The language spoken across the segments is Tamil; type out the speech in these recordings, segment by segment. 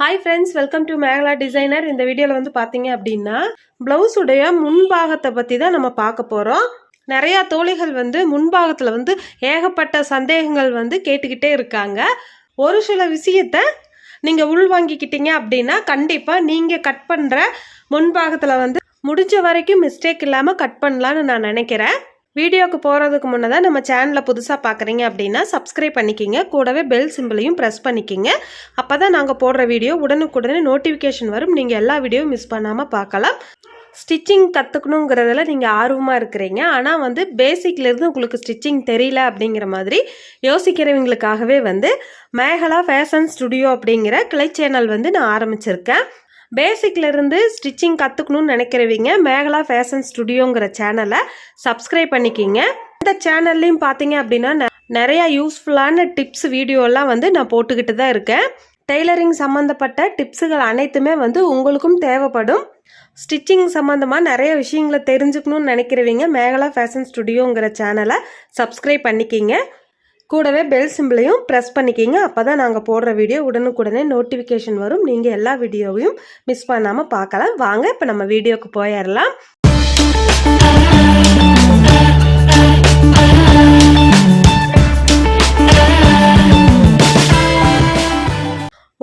Hi friends welcome to Megala designer இந்த வீடியோவில் வந்து பார்த்தீங்க அப்படின்னா ப்ளவுஸுடைய முன்பாகத்தை பற்றி தான் நம்ம பார்க்க போகிறோம் நிறையா தோழிகள் வந்து முன்பாகத்தில் வந்து ஏகப்பட்ட சந்தேகங்கள் வந்து கேட்டுக்கிட்டே இருக்காங்க. ஒரு சில விஷயத்த நீங்கள் உள்வாங்கிக்கிட்டீங்க அப்படின்னா கண்டிப்பாக நீங்கள் கட் பண்ணுற முன்பாகத்தில் வந்து முடிஞ்ச வரைக்கும் மிஸ்டேக் இல்லாமல் கட் பண்ணலான்னு நான் நினைக்கிறேன். வீடியோக்கு போகிறதுக்கு முன்னதாக நம்ம சேனலை புதுசாக பார்க்குறீங்க அப்படின்னா சப்ஸ்கிரைப் பண்ணிக்கிங்க. கூடவே பெல் சிம்பிளையும் ப்ரெஸ் பண்ணிக்கிங்க. அப்போ தான் நாங்கள் போடுற வீடியோ உடனுக்குடனே நோட்டிஃபிகேஷன் வரும். நீங்கள் எல்லா வீடியோவும் மிஸ் பண்ணாமல் பார்க்கலாம் ஸ்டிச்சிங் கற்றுக்கணுங்கிறதுல நீங்கள் ஆர்வமாக இருக்கிறீங்க. ஆனால் வந்து பேசிக்லேருந்து உங்களுக்கு ஸ்டிச்சிங் தெரியல அப்படிங்கிற மாதிரி யோசிக்கிறவங்களுக்காகவே வந்து மேகலா ஃபேஷன் ஸ்டுடியோ அப்படிங்கிற கிளை சேனல் வந்து நான் ஆரம்பிச்சிருக்கேன். பேசிக்லேருந்து ஸ்டிச்சிங் கற்றுக்கணும்னு நினைக்கிறவங்க மேகலா ஃபேஷன் ஸ்டுடியோங்கிற சேனலை சப்ஸ்கிரைப் பண்ணிக்கிங்க. இந்த சேனல்லையும் பார்த்தீங்க அப்படின்னா நிறையா யூஸ்ஃபுல்லான டிப்ஸ் வீடியோலாம் வந்து நான் போட்டுக்கிட்டு தான் இருக்கேன். டெய்லரிங் சம்மந்தப்பட்ட டிப்ஸுகள் அனைத்துமே வந்து உங்களுக்கும் தேவைப்படும். ஸ்டிச்சிங் சம்மந்தமாக நிறைய விஷயங்களை தெரிஞ்சுக்கணும்னு நினைக்கிறவங்க மேகலா ஃபேஷன் ஸ்டுடியோங்கிற சேனலை சப்ஸ்கிரைப் பண்ணிக்கிங்க. கூடவே பெல் சிம்பிளையும் ப்ரெஸ் பண்ணிக்கிங்க. அப்போ தான் நாங்கள் போடுற வீடியோ உடனுக்குடனே நோட்டிஃபிகேஷன் வரும். நீங்கள் எல்லா வீடியோவையும் மிஸ் பண்ணாமல் பார்க்கலாம். வாங்க இப்போ நம்ம வீடியோக்கு போயிடலாம்.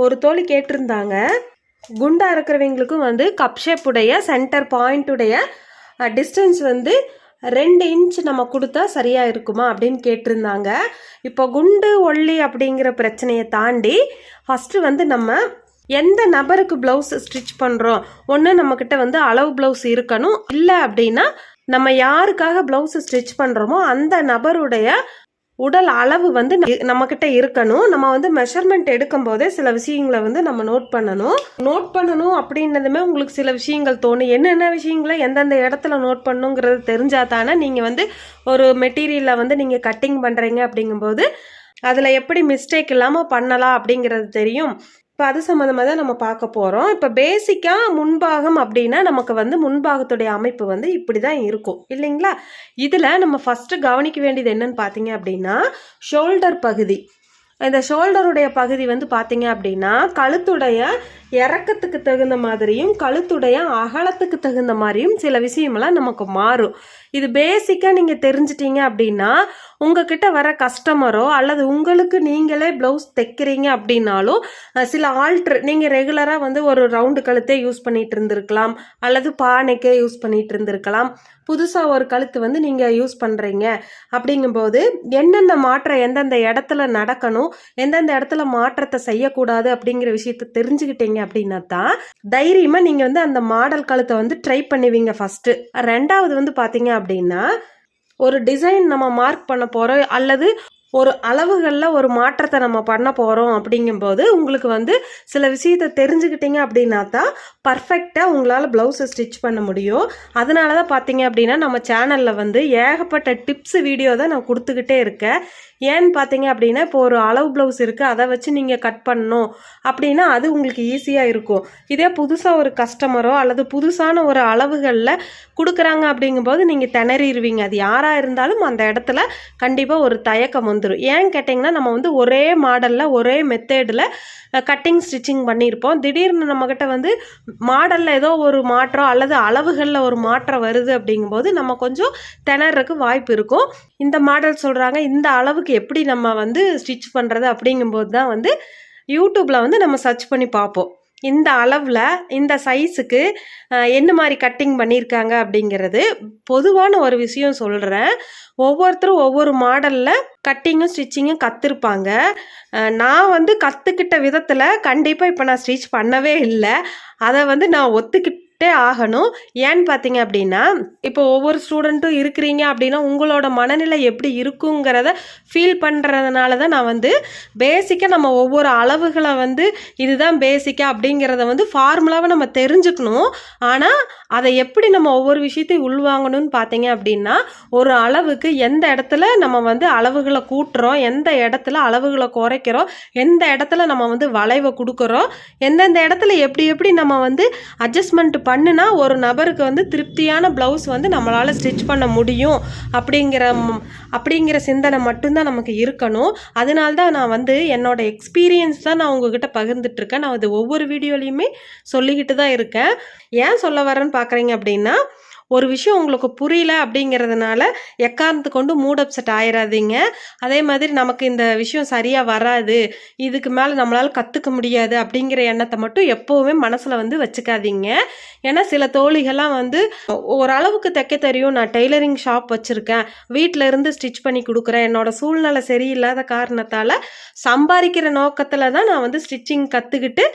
ஒரு தோழி கேட்டிருந்தாங்க. குண்டா இருக்கிறவங்களுக்கும் வந்து கப் ஷேப்புடைய உடைய சென்டர் பாயிண்ட் உடைய டிஸ்டன்ஸ் வந்து ரெண்டு இன்ச் நம்ம கொடுத்தா சரியாக இருக்குமா அப்படின்னு கேட்டிருந்தாங்க. இப்போ குண்டு ஒல்லி அப்படிங்கிற பிரச்சனையை தாண்டி ஃபஸ்ட்டு வந்து நம்ம எந்த நபருக்கு ப்ளவுஸ் ஸ்டிச் பண்ணுறோம் ஒன்று நம்மக்கிட்ட வந்து அளவு ப்ளவுஸ் இருக்கணும். இல்லை அப்படின்னா நம்ம யாருக்காக ப்ளவுஸ் ஸ்டிச் பண்ணுறோமோ அந்த நபருடைய உடல் அளவு வந்து நம்மக்கிட்ட இருக்கணும். நம்ம வந்து மெஷர்மெண்ட் எடுக்கும் போதே சில விஷயங்களை வந்து நம்ம நோட் பண்ணணும். நோட் பண்ணணும் அப்படின்னதுமே உங்களுக்கு சில விஷயங்கள் தோணும். என்னென்ன விஷயங்களை எந்தெந்த இடத்துல நோட் பண்ணுங்கிறது தெரிஞ்சா தானே நீங்கள் வந்து ஒரு மெட்டீரியலை வந்து நீங்கள் கட்டிங் பண்ணுறீங்க அப்படிங்கும்போது அதில் எப்படி மிஸ்டேக் இல்லாமல் பண்ணலாம் அப்படிங்கிறது தெரியும். இப்போ அது சம்மந்தமாக தான் நம்ம பார்க்க போகிறோம் இப்போ பேசிக்காக முன்பாகம் அப்படின்னா நமக்கு வந்து முன்பாகத்துடைய அமைப்பு வந்து இப்படி தான் இருக்கும். இல்லைங்களா? இதில் நம்ம ஃபஸ்ட்டு கவனிக்க வேண்டியது என்னன்னு பார்த்தீங்க அப்படின்னா ஷோல்டர் பகுதி. இந்த ஷோல்டருடைய பகுதி வந்து பார்த்தீங்க அப்படின்னா கழுத்துடைய இறக்கத்துக்கு தகுந்த மாதிரியும் கழுத்துடைய அகலத்துக்கு தகுந்த மாதிரியும் சில விஷயமெல்லாம் நமக்கு மாறும். இது பேசிக்காக நீங்கள் தெரிஞ்சிட்டீங்க அப்படின்னா உங்ககிட்ட வர கஸ்டமரோ அல்லது உங்களுக்கு நீங்களே ப்ளவுஸ் தைக்கிறீங்க அப்படின்னாலும் சில ஆல்ட்ரு நீங்கள் ரெகுலராக வந்து ஒரு ரவுண்டு கழுத்தே யூஸ் பண்ணிட்டு இருந்திருக்கலாம் அல்லது பானைக்கே யூஸ் பண்ணிட்டு இருந்திருக்கலாம். புதுசாக ஒரு கழுத்து வந்து நீங்கள் யூஸ் பண்ணுறீங்க அப்படிங்கும்போது என்னென்ன மாற்றம் எந்தெந்த இடத்துல நடக்கணும் எந்தெந்த இடத்துல மாற்றத்தை செய்யக்கூடாது அப்படிங்கிற விஷயத்த தெரிஞ்சுக்கிட்டீங்க அப்படின்னா தான் தைரியமாக நீங்கள் வந்து அந்த மாடல் கழுத்தை வந்து ட்ரை பண்ணுவீங்க ஃபஸ்ட்டு ரெண்டாவது வந்து பார்த்தீங்க அப்படின்னா ஒரு டிசைன் நம்ம மார்க் பண்ண போகிறோம் அல்லது ஒரு அளவுகளில் ஒரு மாற்றத்தை நம்ம பண்ண போகிறோம் அப்படிங்கும்போது உங்களுக்கு வந்து சில விஷயத்தை தெரிஞ்சுக்கிட்டீங்க அப்படின்னா தான் பர்ஃபெக்டாக உங்களால் ப்ளவுஸை ஸ்டிச் பண்ண முடியும். அதனால தான் பார்த்தீங்க அப்படின்னா நம்ம சேனலில் வந்து ஏகப்பட்ட டிப்ஸ் வீடியோ தான் நான் கொடுத்துக்கிட்டே இருக்கேன். ஏன்னு பார்த்தீங்க அப்படின்னா இப்போ ஒரு அளவு ப்ளவுஸ் இருக்குது அதை வச்சு நீங்கள் கட் பண்ணணும் அப்படின்னா அது உங்களுக்கு ஈஸியாக இருக்கும். இதே புதுசாக ஒரு கஸ்டமரோ அல்லது புதுசான ஒரு அளவுகளில் கொடுக்குறாங்க அப்படிங்கும்போது நீங்கள் திணறிடுவீங்க அது யாராக இருந்தாலும் அந்த இடத்துல கண்டிப்பாக ஒரு தயக்கம் வந்துடும் ஏன் கேட்டிங்கன்னா நம்ம வந்து ஒரே மாடலில் ஒரே மெத்தேடில் கட்டிங் ஸ்டிச்சிங் பண்ணியிருப்போம். திடீர்னு நம்மக்கிட்ட வந்து மாடலில் ஏதோ ஒரு மாற்றம் அல்லது அளவுகளில் ஒரு மாற்றம் வருது அப்படிங்கும்போது நம்ம கொஞ்சம் திணறக்கு வாய்ப்பு இருக்கும். இந்த மாடல் சொல்கிறாங்க இந்த அளவுக்கு எப்படி நம்ம வந்து ஸ்டிச் பண்ணுறது அப்படிங்கும்போது தான் வந்து யூடியூப்பில் வந்து நம்ம சர்ச் பண்ணி பார்ப்போம். இந்த அளவில் இந்த சைஸுக்கு என்ன மாதிரி கட்டிங் பண்ணியிருக்காங்க அப்படிங்கிறது பொதுவான ஒரு விஷயம் சொல்கிறேன் ஒவ்வொருத்தரும் ஒவ்வொரு மாடலில் கட்டிங்கும் ஸ்டிச்சிங்கும் கற்றுருப்பாங்க நான் வந்து கற்றுக்கிட்ட விதத்தில் கண்டிப்பாக இப்போ நான் ஸ்டிச் பண்ணவே இல்லை. அதை வந்து நான் ஒத்துக்கிட்டு ஆகணும். ஏன்னு பார்த்தீங்க அப்படின்னா இப்போ ஒவ்வொரு ஸ்டூடெண்ட்டும் இருக்கிறீங்க அப்படின்னா உங்களோட மனநிலை எப்படி இருக்குங்கிறத ஃபீல் பண்ணுறதுனால தான் நான் வந்து பேசிக்காக நம்ம ஒவ்வொரு அளவுகளை வந்து இதுதான் பேசிக்காக அப்படிங்கிறத வந்து ஃபார்முலாவை நம்ம தெரிஞ்சுக்கணும். ஆனால் அதை எப்படி நம்ம ஒவ்வொரு விஷயத்தையும் உள்வாங்கணும்னு பார்த்தீங்க அப்படின்னா ஒரு அளவுக்கு எந்த இடத்துல நம்ம வந்து அளவுகளை கூட்டுறோம் எந்த இடத்துல அளவுகளை குறைக்கிறோம் எந்த இடத்துல நம்ம வந்து வளைவை கொடுக்குறோம் எந்தெந்த இடத்துல எப்படி எப்படி நம்ம வந்து அட்ஜஸ்ட்மெண்ட் பண்ணுனா ஒரு நபருக்கு வந்து திருப்தியான ப்ளவுஸ் வந்து நம்மளால் ஸ்டிச் பண்ண முடியும். அப்படிங்கிற அப்படிங்கிற சிந்தனை மட்டும்தான் நமக்கு இருக்கணும். அதனால தான் நான் வந்து என்னோட எக்ஸ்பீரியன்ஸ் தான் நான் உங்ககிட்ட பகிர்ந்துட்டுருக்கேன். நான் அது ஒவ்வொரு வீடியோலையுமே சொல்லிக்கிட்டு தான் இருக்கேன். ஏன் சொல்ல வரேன்னு பார்க்குறீங்க அப்படின்னா ஒரு விஷயம் உங்களுக்கு புரியல அப்படிங்கிறதுனால எக்காரணத்து கொண்டு மூட் அப்செட் ஆயிடாதீங்க அதே மாதிரி நமக்கு இந்த விஷயம் சரியாக வராது இதுக்கு மேலே நம்மளால் கற்றுக்க முடியாது அப்படிங்கிற எண்ணத்தை மட்டும் எப்போவுமே மனசில் வந்து வச்சுக்காதீங்க. ஏன்னா சில தோழிகள்லாம் வந்து ஓரளவுக்கு தைக்க தெரியும் நான் டெய்லரிங் ஷாப் வச்சுருக்கேன் வீட்டில் இருந்து ஸ்டிச் பண்ணி கொடுக்குறேன் என்னோட சூழ்நிலை சரியில்லாத காரணத்தால் சம்பாதிக்கிற நோக்கத்தில் தான் நான் வந்து ஸ்டிச்சிங் கற்றுக்கிட்டு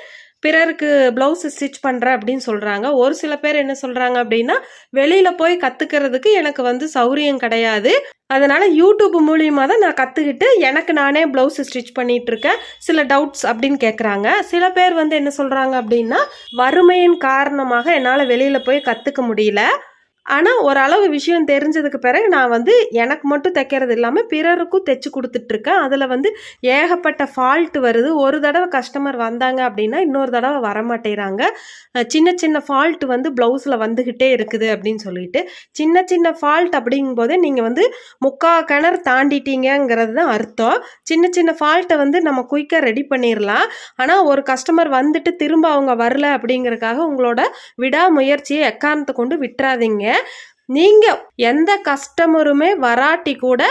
பிறருக்கு ப்ளவுஸ் ஸ்டிச் பண்ணுறேன் அப்படின்னு சொல்கிறாங்க ஒரு சில பேர் என்ன சொல்கிறாங்க அப்படின்னா வெளியில் போய் கற்றுக்கிறதுக்கு எனக்கு வந்து சௌரியம் கிடையாது. அதனால் யூடியூப் மூலியமாக தான் நான் கற்றுக்கிட்டு எனக்கு நானே ப்ளவுஸ் ஸ்டிச் பண்ணிகிட்டு இருக்கேன். சில டவுட்ஸ் அப்படின்னு கேட்குறாங்க சில பேர் வந்து என்ன சொல்கிறாங்க அப்படின்னா வறுமையின் காரணமாக என்னால் வெளியில் போய் கற்றுக்க முடியல. ஆனால் ஓரளவு விஷயம் தெரிஞ்சதுக்கு பிறகு நான் வந்து எனக்கு மட்டும் தைக்கிறது இல்லாமல் பிறருக்கும் தைச்சு கொடுத்துட்ருக்கேன். அதில் வந்து ஏகப்பட்ட ஃபால்ட் வருது. ஒரு தடவை கஸ்டமர் வந்தாங்க அப்படின்னா இன்னொரு தடவை வரமாட்டேறாங்க. சின்ன சின்ன ஃபால்ட் வந்து ப்ளவுஸில் வந்துக்கிட்டே இருக்குது அப்படின்னு சொல்லிட்டு சின்ன சின்ன ஃபால்ட் அப்படிங்கும்போதே நீங்கள் வந்து முக்கா கிணறு தாண்டிட்டீங்கிறது தான் அர்த்தம். சின்ன சின்ன ஃபால்ட்டை வந்து நம்ம குயிக்காக ரெடி பண்ணிடலாம் ஆனால் ஒரு கஸ்டமர் வந்துட்டு திரும்ப அவங்க வரல அப்படிங்கிறதுக்காக உங்களோட விடாமுயற்சியை எக்காரணத்தை கொண்டு விட்டுறாதீங்க. நீங்கள் எந்த கஸ்டமருமே வராட்டி கூட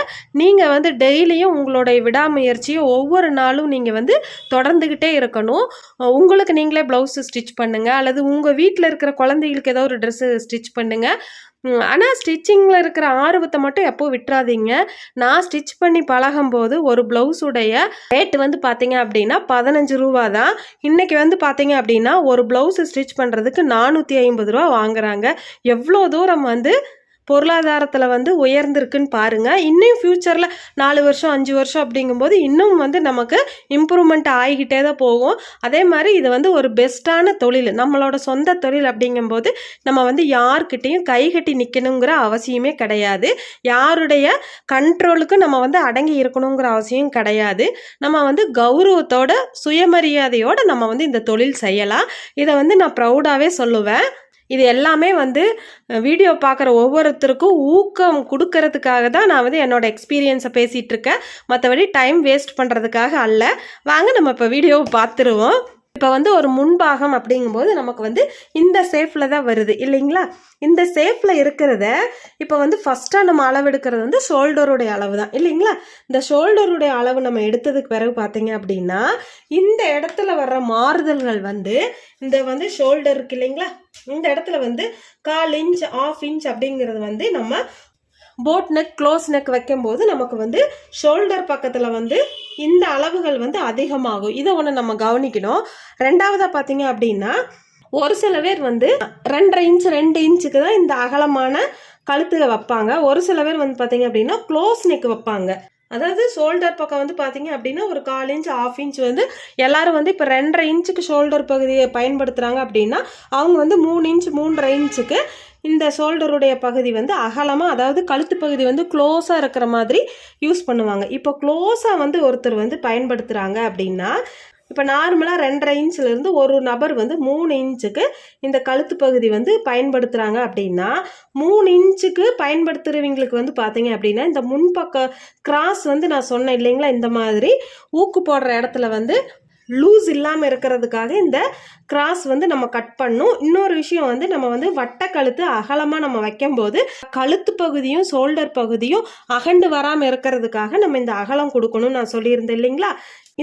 நீங்கள் வந்து டெய்லியும் உங்களுடைய விடாமுயற்சியை ஒவ்வொரு நாளும் நீங்கள் வந்து தொடர்ந்துக்கிட்டே இருக்கணும். உங்களுக்கு நீங்களே ப்ளவுஸு ஸ்டிச் பண்ணுங்கள் அல்லது உங்கள் வீட்டில் இருக்கிற குழந்தைகளுக்கு ஏதோ ஒரு ட்ரெஸ்ஸு ஸ்டிச் பண்ணுங்கள் ஆனால் ஸ்டிச்சிங்கில் இருக்கிற ஆர்வத்தை மட்டும் எப்போ விட்டுறாதீங்க. நான் ஸ்டிச் பண்ணி பழகும்போது ஒரு ப்ளவுஸுடைய ரேட் வந்து பார்த்தீங்க அப்படின்னா பதினஞ்சு ரூபா தான். இன்றைக்கி வந்து பார்த்தீங்க அப்படின்னா ஒரு ப்ளவுஸை ஸ்டிச் பண்ணுறதுக்கு நானூற்றி ஐம்பது ரூபா வாங்குறாங்க. எவ்வளோ தூரம் வந்து பொருளாதாரத்தில் வந்து உயர்ந்திருக்குன்னு பாருங்கள் இன்னும் ஃப்யூச்சரில் நாலு வருஷம் அஞ்சு வருஷம் அப்படிங்கும்போது இன்னும் வந்து நமக்கு இம்ப்ரூவ்மெண்ட் ஆகிக்கிட்டே தான் போகும். அதே மாதிரி இது வந்து ஒரு பெஸ்ட்டான தொழில். நம்மளோட சொந்த தொழில் அப்படிங்கும்போது நம்ம வந்து யார்கிட்டையும் கை கட்டி நிற்கணுங்கிற அவசியமே கிடையாது. யாருடைய கண்ட்ரோலுக்கு நம்ம வந்து அடங்கி இருக்கணுங்கிற அவசியம் கிடையாது. நம்ம வந்து கௌரவத்தோட சுயமரியாதையோடு நம்ம வந்து இந்த தொழில் செய்யலாம். இதை வந்து நான் ப்ரௌடாகவே சொல்லுவேன். இது எல்லாமே வந்து வீடியோ பார்க்குற ஒவ்வொருத்தருக்கும் ஊக்கம் கொடுக்கறதுக்காக தான் நான் வந்து என்னோட எக்ஸ்பீரியன்ஸை பேசிகிட்டு இருக்கேன் மற்றபடி டைம் வேஸ்ட் பண்ணுறதுக்காக அல்ல. வாங்க நம்ம இப்போ வீடியோவை பார்த்துருவோம். இப்போ வந்து ஒரு முன்பாகம் அப்படிங்கும்போது நமக்கு வந்து இந்த சேஃபில் தான் வருது இல்லைங்களா? இந்த சேஃபில் இருக்கிறத இப்போ வந்து ஃபஸ்ட்டாக நம்ம அளவெடுக்கிறது வந்து ஷோல்டருடைய அளவு தான் இல்லைங்களா? இந்த ஷோல்டருடைய அளவு நம்ம எடுத்ததுக்கு பிறகு பார்த்தீங்க அப்படின்னா இந்த இடத்துல வர்ற மாறுதல்கள் வந்து இந்த வந்து ஷோல்டர் இருக்கு இல்லைங்களா? இந்த இடத்துல வந்து கால் இன்ச் ஆஃப் இன்ச் அப்படிங்கிறது வந்து நம்ம போட் நெக் க்ளோஸ் நெக் வைக்கும்போது நமக்கு வந்து ஷோல்டர் பக்கத்தில் வந்து இந்த அளவுகள் வந்து அதிகமாகும். இதை ஒன்று நம்ம கவனிக்கணும். ரெண்டாவதாக பார்த்தீங்க அப்படின்னா ஒரு சில பேர் வந்து ரெண்டரை இன்ச் ரெண்டு இன்ச்சுக்கு தான் இந்த அகலமான கழுத்தில் வைப்பாங்க. ஒரு சில பேர் வந்து பார்த்தீங்க அப்படின்னா க்ளோஸ் நெக் வைப்பாங்க. அதாவது ஷோல்டர் பக்கம் வந்து பார்த்தீங்க அப்படின்னா ஒரு கால் இன்ச் ஆஃப் இன்ச் வந்து எல்லாரும் வந்து இப்போ ரெண்டரை இன்ச்சுக்கு ஷோல்டர் பகுதியை பயன்படுத்துகிறாங்க அப்படின்னா அவங்க வந்து மூணு இன்ச் மூன்றரை இன்ச்சுக்கு இந்த ஷோல்டருடைய பகுதி வந்து அகலமாக அதாவது கழுத்து பகுதி வந்து க்ளோஸாக இருக்கிற மாதிரி யூஸ் பண்ணுவாங்க. இப்போ க்ளோஸாக வந்து ஒருத்தர் வந்து பயன்படுத்துகிறாங்க அப்படின்னா இப்போ நார்மலாக ரெண்டரை இன்ச்லேருந்து ஒரு நபர் வந்து மூணு இன்ச்சுக்கு இந்த கழுத்து பகுதி வந்து பயன்படுத்துகிறாங்க அப்படின்னா மூணு இன்ச்சுக்கு பயன்படுத்துகிறவங்களுக்கு வந்து பார்த்தீங்க அப்படின்னா இந்த முன்பக்க கிராஸ் வந்து நான் சொன்னேன் இல்லைங்களா இந்த மாதிரி ஊக்கு போடுற இடத்துல வந்து லூஸ் இல்லாமல் இருக்கிறதுக்காக இந்த கிராஸ் வந்து நம்ம கட் பண்ணும். இன்னொரு விஷயம் வந்து நம்ம வந்து வட்ட கழுத்து அகலமாக நம்ம வைக்கும்போது கழுத்து பகுதியும் ஷோல்டர் பகுதியும் அகண்டு வராமல் இருக்கிறதுக்காக நம்ம இந்த அகலம் கொடுக்கணும்னு நான் சொல்லியிருந்தேன் இல்லைங்களா?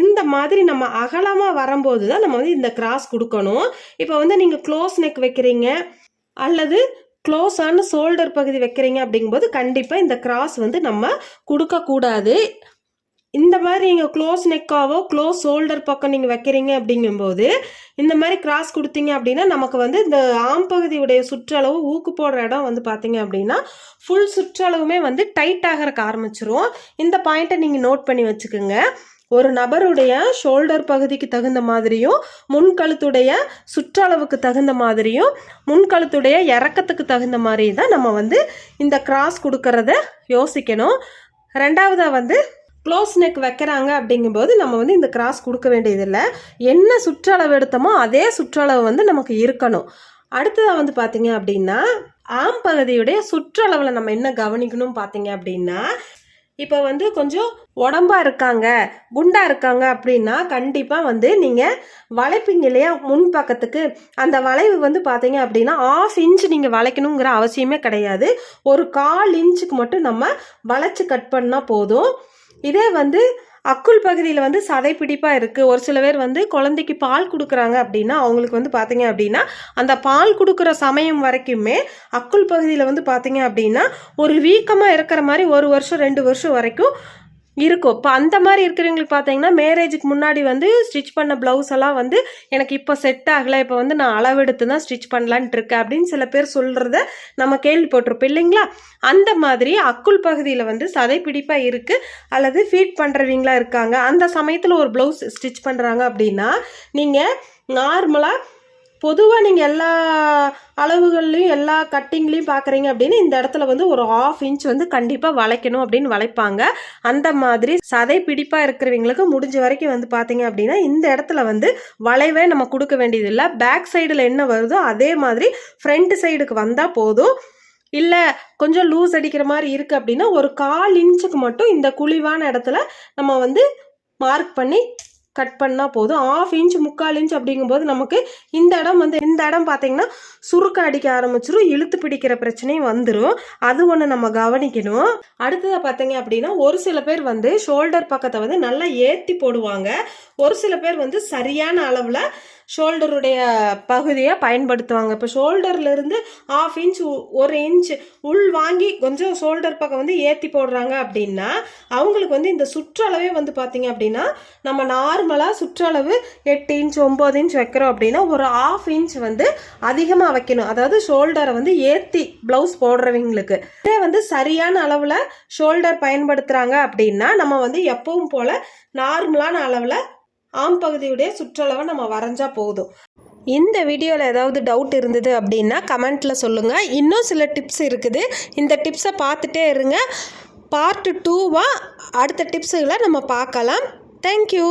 இந்த மாதிரி நம்ம அகலமாக வரும்போது தான் நம்ம வந்து இந்த கிராஸ் கொடுக்கணும். இப்போ வந்து நீங்கள் க்ளோஸ் நெக் வைக்கிறீங்க அல்லது க்ளோஸான ஷோல்டர் பகுதி வைக்கிறீங்க அப்படிங்கும்போது கண்டிப்பாக இந்த கிராஸ் வந்து நம்ம கொடுக்கக்கூடாது. இந்த மாதிரி நீங்கள் க்ளோஸ் நெக்காவோ க்ளோஸ் ஷோல்டர் பக்கம் நீங்கள் வைக்கிறீங்க அப்படிங்கும்போது இந்த மாதிரி கிராஸ் கொடுத்தீங்க அப்படின்னா நமக்கு வந்து இந்த ஆம் பகுதியுடைய சுற்றளவு ஊக்கு போடுற இடம் வந்து பார்த்தீங்க அப்படின்னா ஃபுல் சுற்றளவுமே வந்து டைட் ஆகிறக்க ஆரம்பிச்சிரும். இந்த பாயிண்ட்டை நீங்கள் நோட் பண்ணி வச்சுக்கோங்க. ஒரு நபருடைய ஷோல்டர் பகுதிக்கு தகுந்த மாதிரியும் முன்கழுத்துடைய சுற்றளவுக்கு தகுந்த மாதிரியும் முன்கழுத்துடைய இறக்கத்துக்கு தகுந்த மாதிரி தான் நம்ம வந்து இந்த கிராஸ் கொடுக்கறத யோசிக்கணும். ரெண்டாவதாக வந்து க்ளோஸ் நெக் வைக்கிறாங்க அப்படிங்கும்போது நம்ம வந்து இந்த கிராஸ் கொடுக்க வேண்டியதில்லை. என்ன சுற்றளவு எடுத்தோமோ அதே சுற்றளவு வந்து நமக்கு இருக்கணும். அடுத்ததாக வந்து பார்த்தீங்க அப்படின்னா ஆம் பகுதியுடைய சுற்றளவில் நம்ம என்ன கவனிக்கணும் பார்த்தீங்க அப்படின்னா இப்போ வந்து கொஞ்சம் உடம்பா இருக்காங்க குண்டா இருக்காங்க அப்படின்னா கண்டிப்பாக வந்து நீங்கள் வளைப்பீங்க இல்லையா முன் பக்கத்துக்கு அந்த வளைவு வந்து பார்த்தீங்க அப்படின்னா ஆஃப் இன்ச் நீங்கள் வளைக்கணுங்கிற அவசியமே கிடையாது. ஒரு கால் இன்ச்சுக்கு மட்டும் நம்ம வளைச்சு கட் பண்ணால் போதும். இதே வந்து அக்குள் பகுதியில் வந்து சதை பிடிப்பாக இருக்குது ஒரு சில பேர் வந்து குழந்தைக்கு பால் கொடுக்குறாங்க அப்படின்னா அவங்களுக்கு வந்து பார்த்தீங்க அப்படின்னா அந்த பால் கொடுக்குற சமயம் வரைக்குமே அக்குள் பகுதியில் வந்து பார்த்தீங்க அப்படின்னா ஒரு வீக்கமாக இருக்கிற மாதிரி ஒரு வருஷம் ரெண்டு வருஷம் வரைக்கும் இருக்கும். இப்போ அந்த மாதிரி இருக்கிறவங்களுக்கு பார்த்தீங்கன்னா மேரேஜுக்கு முன்னாடி வந்து ஸ்டிச் பண்ண ப்ளவுஸ் எல்லாம் வந்து எனக்கு இப்போ செட் ஆகலை. இப்போ வந்து நான் அளவெடுத்து தான் ஸ்டிச் பண்ணலான்ட்டு இருக்கேன் அப்படின்னு சில பேர் சொல்கிறத நம்ம கேள்விப்பட்டிருப்போம் இல்லைங்களா? அந்த மாதிரி அக்குள் பகுதியில் வந்து சதைப்பிடிப்பாக இருக்குது அல்லது ஃபீட் பண்ணுறவங்களா இருக்காங்க. அந்த சமயத்தில் ஒரு ப்ளவுஸ் ஸ்டிச் பண்ணுறாங்க அப்படின்னா நீங்கள் நார்மலாக பொதுவாக நீங்கள் எல்லா அளவுகள்லையும் எல்லா கட்டிங்லேயும் பார்க்குறீங்க அப்படின்னு இந்த இடத்துல வந்து ஒரு ஆஃப் இன்ச் வந்து கண்டிப்பாக வளைக்கணும் அப்படின்னு வளைப்பாங்க. அந்த மாதிரி சதை பிடிப்பாக இருக்கிறவங்களுக்கு முடிஞ்ச வரைக்கும் வந்து பார்த்தீங்க அப்படின்னா இந்த இடத்துல வந்து வளைவே நம்ம கொடுக்க வேண்டியதில்லை. பேக் சைடில் என்ன வருதோ அதே மாதிரி ஃப்ரண்ட் சைடுக்கு வந்தால் போதும். இல்லை கொஞ்சம் லூஸ் அடிக்கிற மாதிரி இருக்குது அப்படின்னா ஒரு கால் இன்ச்சுக்கு மட்டும் இந்த குழிவான இடத்துல நம்ம வந்து மார்க் பண்ணி கட் பண்ணால் போதும். ஆஃப் இன்ச் முக்கால் இன்ச் அப்படிங்கும்போது நமக்கு இந்த இடம் வந்து இந்த இடம் பார்த்தீங்கன்னா சுருக்க அடிக்க ஆரம்பிச்சிடும் இழுத்து பிடிக்கிற பிரச்சனையும் வந்துடும் அது ஒன்று நம்ம கவனிக்கணும். அடுத்ததை பார்த்தீங்க அப்படின்னா ஒரு சில பேர் வந்து ஷோல்டர் பக்கத்தை வந்து நல்லா ஏற்றி போடுவாங்க. ஒரு சில பேர் வந்து சரியான அளவில் ஷோல்டருடைய பகுதியை பயன்படுத்துவாங்க. இப்போ ஷோல்டர்லேருந்து ஆஃப் இன்ச் ஒரு இன்ச் உள் வாங்கி கொஞ்சம் ஷோல்டர் பக்கம் வந்து ஏற்றி போடுறாங்க அப்படின்னா அவங்களுக்கு வந்து இந்த சுற்றளவே வந்து பார்த்திங்க அப்படின்னா நம்ம நார்மலாக சுற்றளவு எட்டு இன்ச் ஒம்பது இன்ச் வைக்கிறோம் அப்படின்னா ஒரு ஆஃப் இன்ச் வந்து அதிகமாக வைக்கணும். அதாவது ஷோல்டரை வந்து ஏற்றி ப்ளவுஸ் போடுறவங்களுக்கு. இதே வந்து சரியான அளவில் ஷோல்டர் பயன்படுத்துகிறாங்க அப்படின்னா நம்ம வந்து எப்பவும் போல் நார்மலான அளவில் ஆம் பகுதியுடைய சுற்றளவை நம்ம வரைஞ்சா போதும். இந்த வீடியோவில் ஏதாவது டவுட் இருந்தது அப்படின்னா கமெண்ட்டில் சொல்லுங்கள் இன்னும் சில டிப்ஸ் இருக்குது. இந்த டிப்ஸை பார்த்துட்டே இருங்க. பார்ட் டூவாக அடுத்த டிப்ஸுகளை நம்ம பார்க்கலாம். தேங்க்யூ